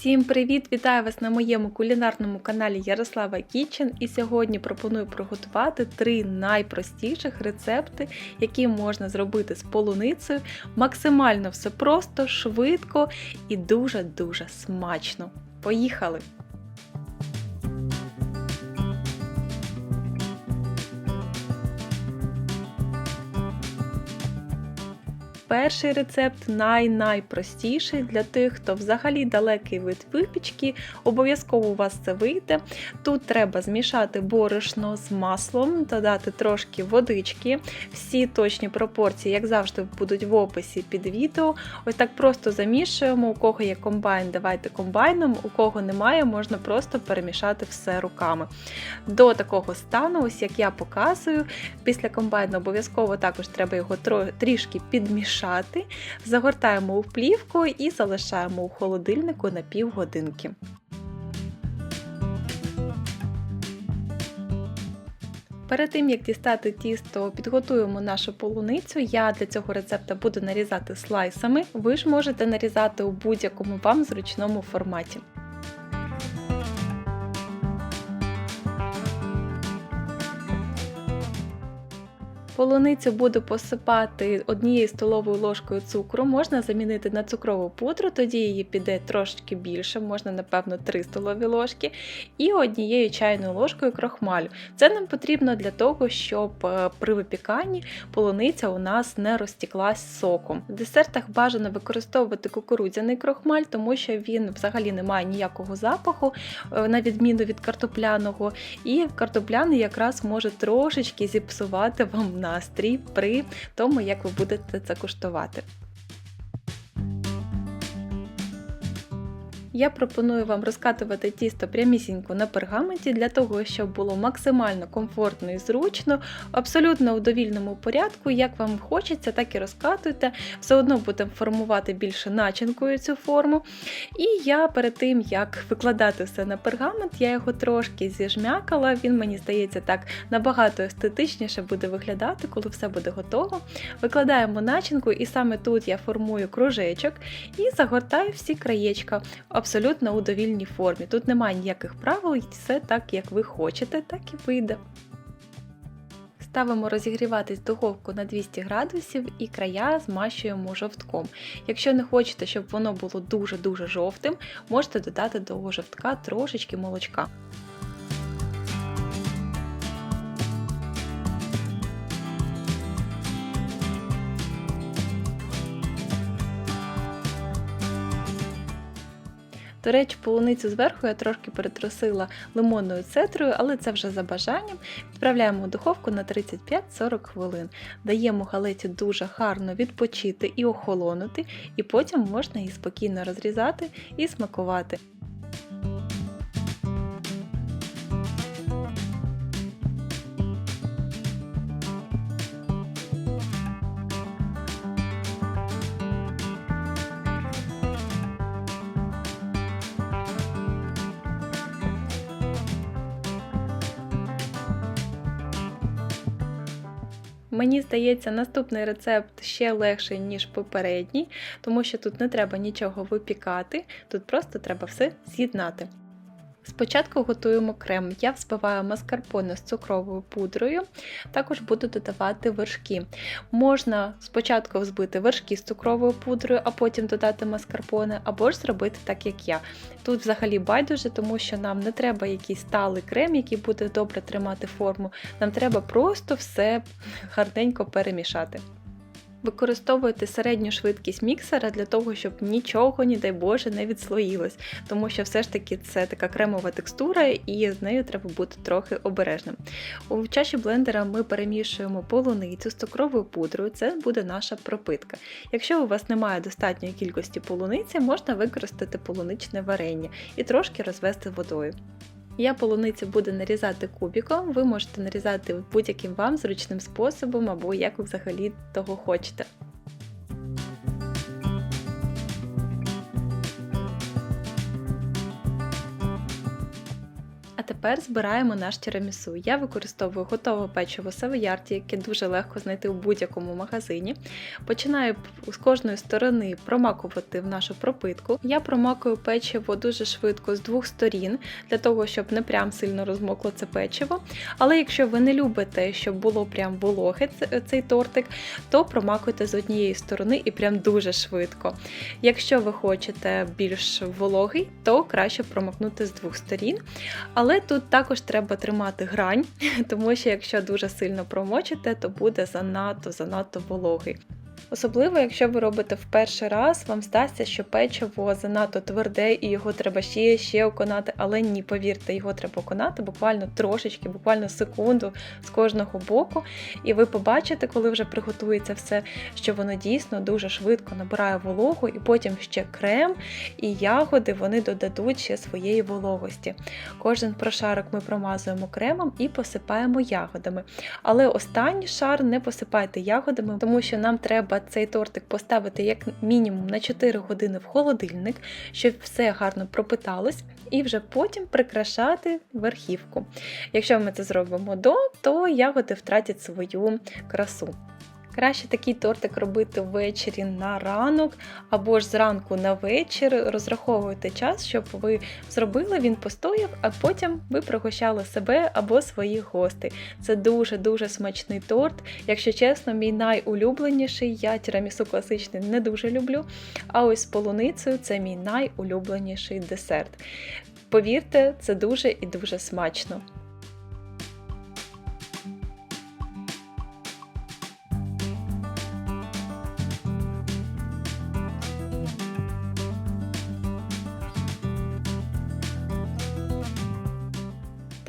Всім привіт! Вітаю вас на моєму кулінарному каналі Ярослава Кічен. І сьогодні пропоную приготувати три найпростіших рецепти, які можна зробити з полуницею. Максимально все просто, швидко і дуже-дуже смачно. Поїхали! Перший рецепт най-найпростіший для тих, хто взагалі далекий від випічки. Обов'язково у вас це вийде. Тут треба змішати борошно з маслом, додати трошки водички. Всі точні пропорції, як завжди, будуть в описі під відео. Ось так просто замішуємо. У кого є комбайн, давайте комбайном, у кого немає, можна просто перемішати все руками. До такого стану, ось як я показую, після комбайну обов'язково також треба його трішки підмішати змішати, загортаємо у плівку і залишаємо у холодильнику на півгодинки. Перед тим, як дістати тісто, підготуємо нашу полуницю. Я для цього рецепта буду нарізати слайсами. Ви ж можете нарізати у будь-якому вам зручному форматі. Полуницю буду посипати однією столовою ложкою цукру, можна замінити на цукрову пудру, тоді її піде трошки більше, можна, напевно, 3 столові ложки, і однією чайною ложкою крохмалю. Це нам потрібно для того, щоб е, при випіканні полуниця у нас не розтіклась соком. В десертах бажано використовувати кукурудзяний крохмаль, тому що він взагалі не має ніякого запаху, е, на відміну від картопляного, і картопляний якраз може трошечки зіпсувати вам на настрій при тому, як ви будете це куштувати. Я пропоную вам розкатувати тісто прямісінько на пергаменті для того, щоб було максимально комфортно і зручно, абсолютно у довільному порядку, як вам хочеться, так і розкатуйте. Все одно будемо формувати більше начинкою цю форму. І я перед тим, як викладати все на пергамент, я його трошки зіжмякала, він, мені здається, так набагато естетичніше буде виглядати, коли все буде готово. Викладаємо начинку, і саме тут я формую кружечок і загортаю всі краєчка абсолютно у довільній формі. Тут немає ніяких правил, і все так, як ви хочете, так і вийде. Ставимо розігріватись духовку на 200 градусів і края змащуємо жовтком. Якщо не хочете, щоб воно було дуже-дуже жовтим, можете додати до жовтка трошечки молочка. До речі, полуницю зверху я трошки перетрусила лимонною цетрою, але це вже за бажанням. Відправляємо в духовку на 35-40 хвилин. Даємо галеті дуже гарно відпочити і охолонути, і потім можна її спокійно розрізати і смакувати. Мені здається, наступний рецепт ще легший, ніж попередній, тому що тут не треба нічого випікати, тут просто треба все з'єднати. Спочатку готуємо крем. Я взбиваю маскарпоне з цукровою пудрою, також буду додавати вершки. Можна спочатку взбити вершки з цукровою пудрою, а потім додати маскарпоне, або ж зробити так, як я. Тут взагалі байдуже, тому що нам не треба якийсь сталий крем, який буде добре тримати форму. Нам треба просто все гарненько перемішати. Використовуйте середню швидкість міксера для того, щоб нічого, ні дай Боже, не відслоїлось, тому що все ж таки це така кремова текстура, і з нею треба бути трохи обережним. У чаші блендера ми перемішуємо полуницю з цукровою пудрою, це буде наша пропитка. Якщо у вас немає достатньої кількості полуниці, можна використати полуничне варення і трошки розвести водою. Я полуницю буду нарізати кубіком, ви можете нарізати будь-яким вам зручним способом, або як взагалі того хочете. Тепер збираємо наш тірамісу. Я використовую готове печиво савоярді, яке дуже легко знайти в будь-якому магазині. Починаю з кожної сторони промакувати в нашу пропитку. Я промакую печиво дуже швидко з двох сторін, для того, щоб не прям сильно розмокло це печиво. Але якщо ви не любите, щоб було прям вологе цей тортик, то промакуйте з однієї сторони і прям дуже швидко. Якщо ви хочете більш вологий, то краще промакнути з двох сторін. Але тут також треба тримати грань, тому що якщо дуже сильно промочите, то буде занадто занадто вологий. Особливо, якщо ви робите в перший раз, вам здасться, що печиво занадто тверде і його треба ще ще оконати, але ні, повірте, його треба оконати буквально трошечки, буквально секунду з кожного боку. І ви побачите, коли вже приготується все, що воно дійсно дуже швидко набирає вологу, і потім ще крем і ягоди вони додадуть ще своєї вологості. Кожен прошарок ми промазуємо кремом і посипаємо ягодами. Але останній шар не посипайте ягодами, тому що нам треба цей тортик поставити як мінімум на 4 години в холодильник, щоб все гарно пропиталось, і вже потім прикрашати верхівку. Якщо ми це зробимо до, то ягоди втратять свою красу. Краще такий тортик робити ввечері на ранок або ж зранку на вечір. Розраховуйте час, щоб ви зробили, він постояв, а потім ви пригощали себе або своїх гостей. Це дуже-дуже смачний торт. Якщо чесно, мій найулюбленіший. Я тірамісу класичний не дуже люблю. А ось з полуницею це мій найулюбленіший десерт. Повірте, це дуже і дуже смачно.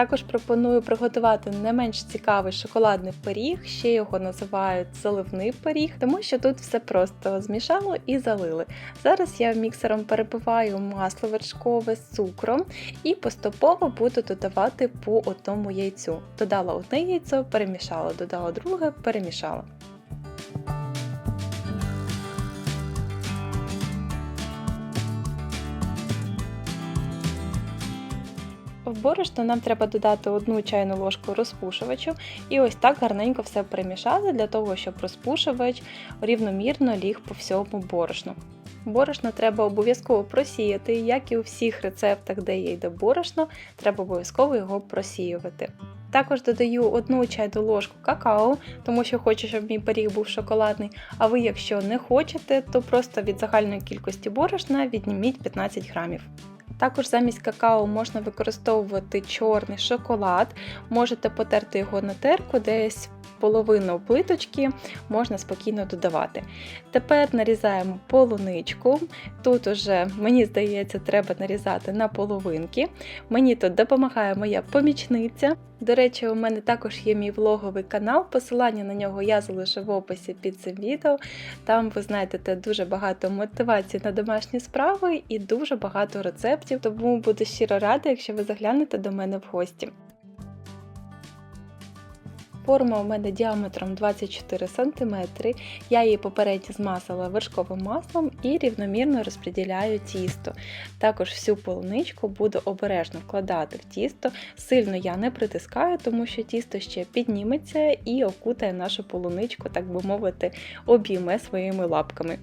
Також пропоную приготувати не менш цікавий шоколадний пиріг, ще його називають заливний пиріг, тому що тут все просто змішало і залили. Зараз я міксером перебиваю масло вершкове з цукром і поступово буду додавати по одному яйцю. Додала одне яйцо, перемішала, додала друге, перемішала. В борошно нам треба додати одну чайну ложку розпушувачу і ось так гарненько все перемішати для того, щоб розпушувач рівномірно ліг по всьому борошну. Борошно треба обов'язково просіяти, як і у всіх рецептах, де є йде борошно, треба обов'язково його просіювати. Також додаю одну чайну ложку какао, тому що хочу, щоб мій пиріг був шоколадний. А ви, якщо не хочете, то просто від загальної кількості борошна відніміть 15 грамів. Також замість какао можна використовувати чорний шоколад, можете потерти його на терку, десь половину плиточки можна спокійно додавати. Тепер нарізаємо полуничку. Тут уже, мені здається, треба нарізати на половинки. Мені тут допомагає моя помічниця. До речі, у мене також є мій влоговий канал, посилання на нього я залишу в описі під цим відео. Там ви знайдете дуже багато мотивацій на домашні справи і дуже багато рецептів, тому буду щиро рада, якщо ви заглянете до мене в гості. Форма у мене діаметром 24 см. Я її попередньо змазала вершковим маслом і рівномірно розподіляю тісто. Також всю полуничку буду обережно вкладати в тісто. Сильно я не притискаю, тому що тісто ще підніметься і окутає нашу полуничку, так би мовити, обійме своїми лапками.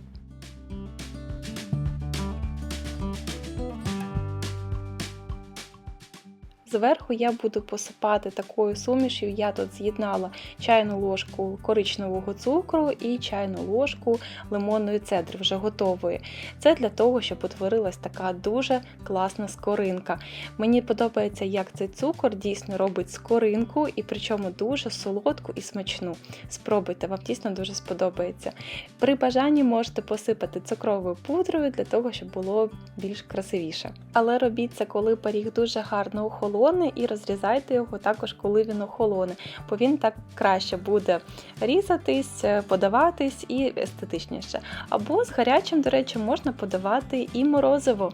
Зверху я буду посипати такою сумішю. Я тут з'єднала чайну ложку коричневого цукру і чайну ложку лимонної цедри, вже готової. Це для того, щоб утворилась така дуже класна скоринка. Мені подобається, як цей цукор дійсно робить скоринку, і причому дуже солодку і смачну. Спробуйте, вам дійсно дуже сподобається. При бажанні можете посипати цукровою пудрою для того, щоб було більш красивіше. Але робіть це, коли пиріг дуже гарно охолоне охолоне і розрізайте його також, коли він охолоне, бо він так краще буде різатись, е, подаватись і естетичніше. Або з гарячим, до речі, можна подавати і морозиво.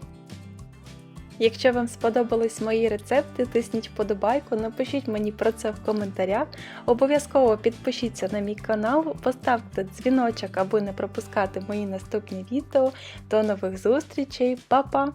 Якщо вам сподобались мої рецепти, тисніть вподобайку, напишіть мені про це в коментарях. Обов'язково підпишіться на мій канал, поставте дзвіночок, аби не пропускати мої наступні відео. До нових зустрічей, Па-па!